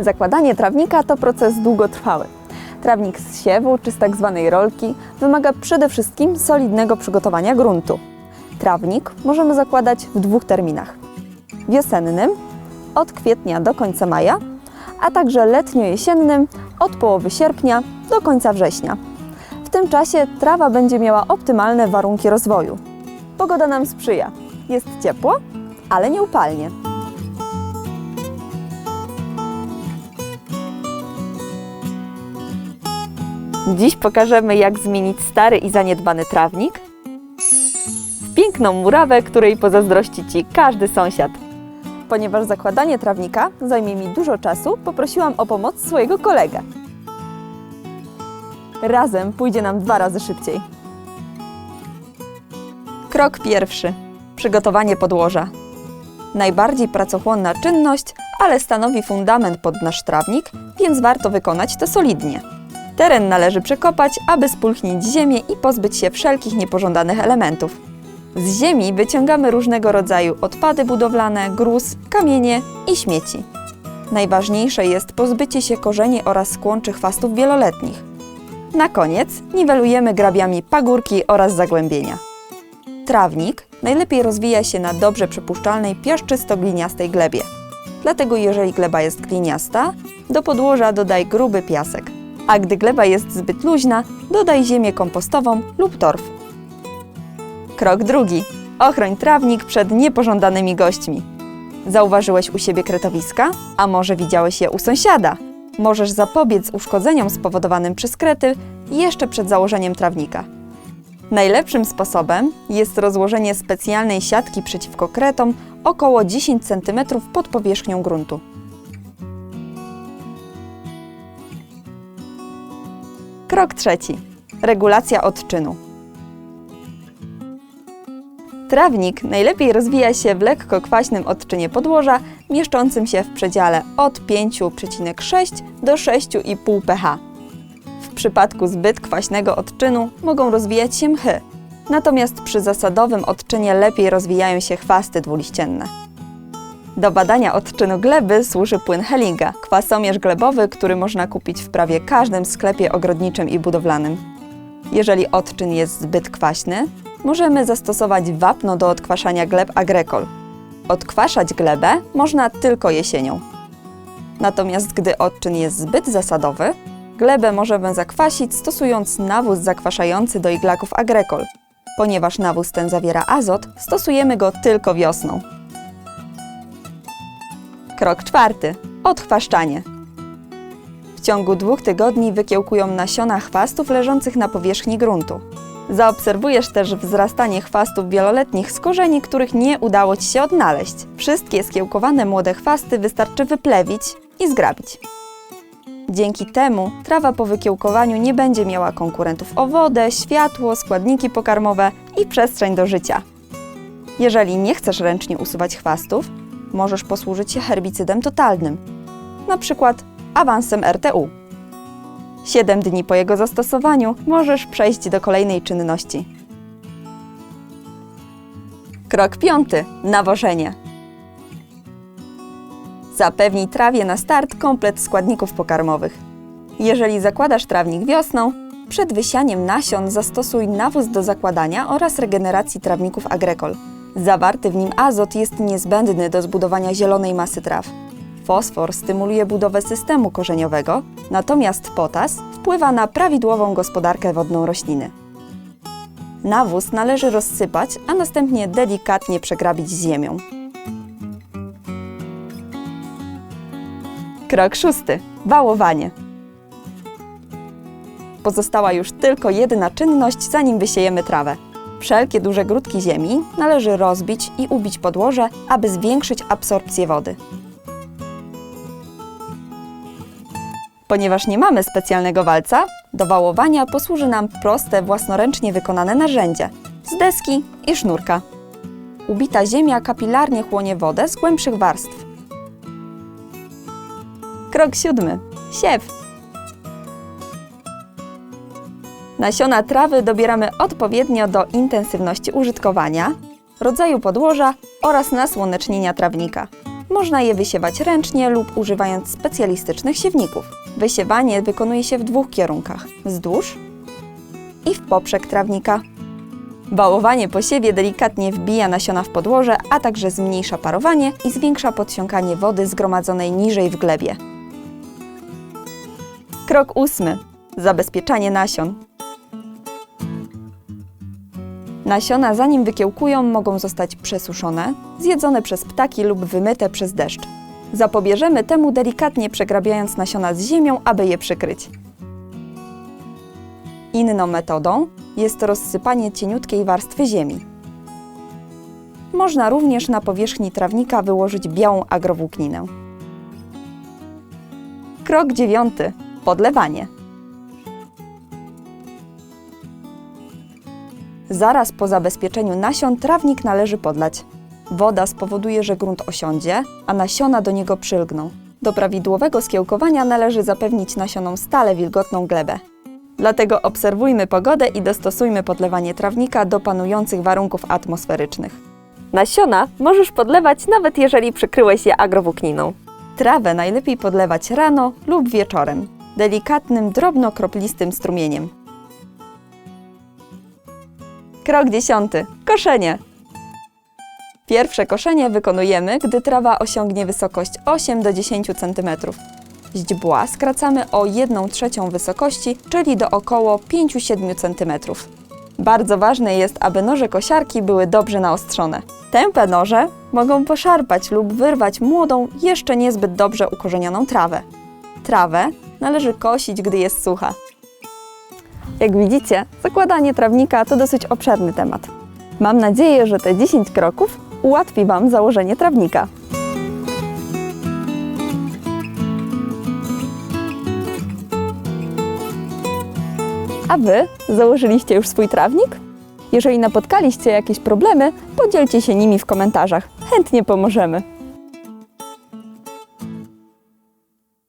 Zakładanie trawnika to proces długotrwały. Trawnik z siewu czy z tak zwanej rolki wymaga przede wszystkim solidnego przygotowania gruntu. Trawnik możemy zakładać w dwóch terminach. Wiosennym od kwietnia do końca maja, a także letnio-jesiennym od połowy sierpnia do końca września. W tym czasie trawa będzie miała optymalne warunki rozwoju. Pogoda nam sprzyja. Jest ciepło, ale nie upalnie. Dziś pokażemy, jak zmienić stary i zaniedbany trawnik w piękną murawę, której pozazdrości Ci każdy sąsiad. Ponieważ zakładanie trawnika zajmie mi dużo czasu, poprosiłam o pomoc swojego kolegę. Razem pójdzie nam dwa razy szybciej. Krok pierwszy. Przygotowanie podłoża. Najbardziej pracochłonna czynność, ale stanowi fundament pod nasz trawnik, więc warto wykonać to solidnie. Teren należy przekopać, aby spulchnić ziemię i pozbyć się wszelkich niepożądanych elementów. Z ziemi wyciągamy różnego rodzaju odpady budowlane, gruz, kamienie i śmieci. Najważniejsze jest pozbycie się korzeni oraz skłonczy chwastów wieloletnich. Na koniec niwelujemy grabiami pagórki oraz zagłębienia. Trawnik najlepiej rozwija się na dobrze przepuszczalnej piaszczysto-gliniastej glebie. Dlatego jeżeli gleba jest gliniasta, do podłoża dodaj gruby piasek, a gdy gleba jest zbyt luźna, dodaj ziemię kompostową lub torf. Krok drugi. Ochroń trawnik przed niepożądanymi gośćmi. Zauważyłeś u siebie kretowiska? A może widziałeś je u sąsiada? Możesz zapobiec uszkodzeniom spowodowanym przez krety jeszcze przed założeniem trawnika. Najlepszym sposobem jest rozłożenie specjalnej siatki przeciwko kretom około 10 cm pod powierzchnią gruntu. Krok trzeci. Regulacja odczynu. Trawnik najlepiej rozwija się w lekko kwaśnym odczynie podłoża, mieszczącym się w przedziale od 5,6 do 6,5 pH. W przypadku zbyt kwaśnego odczynu mogą rozwijać się mchy, natomiast przy zasadowym odczynie lepiej rozwijają się chwasty dwuliścienne. Do badania odczynu gleby służy płyn Hellinga, kwasomierz glebowy, który można kupić w prawie każdym sklepie ogrodniczym i budowlanym. Jeżeli odczyn jest zbyt kwaśny, możemy zastosować wapno do odkwaszania gleb Agrekol. Odkwaszać glebę można tylko jesienią. Natomiast gdy odczyn jest zbyt zasadowy, glebę możemy zakwasić stosując nawóz zakwaszający do iglaków Agrekol. Ponieważ nawóz ten zawiera azot, stosujemy go tylko wiosną. Krok czwarty. Odchwaszczanie. W ciągu dwóch tygodni wykiełkują nasiona chwastów leżących na powierzchni gruntu. Zaobserwujesz też wzrastanie chwastów wieloletnich z korzeni, których nie udało Ci się odnaleźć. Wszystkie skiełkowane młode chwasty wystarczy wyplewić i zgrabić. Dzięki temu trawa po wykiełkowaniu nie będzie miała konkurentów o wodę, światło, składniki pokarmowe i przestrzeń do życia. Jeżeli nie chcesz ręcznie usuwać chwastów, możesz posłużyć się herbicydem totalnym, na przykład awansem RTU. 7 dni po jego zastosowaniu możesz przejść do kolejnej czynności. Krok piąty. Nawożenie. Zapewnij trawie na start komplet składników pokarmowych. Jeżeli zakładasz trawnik wiosną, przed wysianiem nasion zastosuj nawóz do zakładania oraz regeneracji trawników Agrekol. Zawarty w nim azot jest niezbędny do zbudowania zielonej masy traw. Fosfor stymuluje budowę systemu korzeniowego, natomiast potas wpływa na prawidłową gospodarkę wodną rośliny. Nawóz należy rozsypać, a następnie delikatnie przegrabić ziemią. Krok szósty. Wałowanie. Pozostała już tylko jedna czynność, zanim wysiejemy trawę. Wszelkie duże grudki ziemi należy rozbić i ubić podłoże, aby zwiększyć absorpcję wody. Ponieważ nie mamy specjalnego walca, do wałowania posłuży nam proste, własnoręcznie wykonane narzędzie z deski i sznurka. Ubita ziemia kapilarnie chłonie wodę z głębszych warstw. Krok siódmy. Siew. Nasiona trawy dobieramy odpowiednio do intensywności użytkowania, rodzaju podłoża oraz nasłonecznienia trawnika. Można je wysiewać ręcznie lub używając specjalistycznych siewników. Wysiewanie wykonuje się w dwóch kierunkach: wzdłuż i w poprzek trawnika. Wałowanie po siewie delikatnie wbija nasiona w podłoże, a także zmniejsza parowanie i zwiększa podsiąkanie wody zgromadzonej niżej w glebie. Krok ósmy. Zabezpieczanie nasion. Nasiona zanim wykiełkują mogą zostać przesuszone, zjedzone przez ptaki lub wymyte przez deszcz. Zapobierzemy temu delikatnie przegrabiając nasiona z ziemią, aby je przykryć. Inną metodą jest rozsypanie cieniutkiej warstwy ziemi. Można również na powierzchni trawnika wyłożyć białą agrowłókninę. Krok dziewiąty. Podlewanie. Zaraz po zabezpieczeniu nasion trawnik należy podlać. Woda spowoduje, że grunt osiądzie, a nasiona do niego przylgną. Do prawidłowego skiełkowania należy zapewnić nasionom stale wilgotną glebę. Dlatego obserwujmy pogodę i dostosujmy podlewanie trawnika do panujących warunków atmosferycznych. Nasiona możesz podlewać nawet jeżeli przykryłeś je agrowłókniną. Trawę najlepiej podlewać rano lub wieczorem, delikatnym, drobno-kroplistym strumieniem. Krok dziesiąty. Koszenie. Pierwsze koszenie wykonujemy, gdy trawa osiągnie wysokość 8 do 10 cm. Źdźbła skracamy o 1 trzecią wysokości, czyli do około 5-7 cm. Bardzo ważne jest, aby noże kosiarki były dobrze naostrzone. Tępe noże mogą poszarpać lub wyrwać młodą, jeszcze niezbyt dobrze ukorzenioną trawę. Trawę należy kosić, gdy jest sucha. Jak widzicie, zakładanie trawnika to dosyć obszerny temat. Mam nadzieję, że te 10 kroków ułatwi Wam założenie trawnika. A Wy założyliście już swój trawnik? Jeżeli napotkaliście jakieś problemy, podzielcie się nimi w komentarzach. Chętnie pomożemy.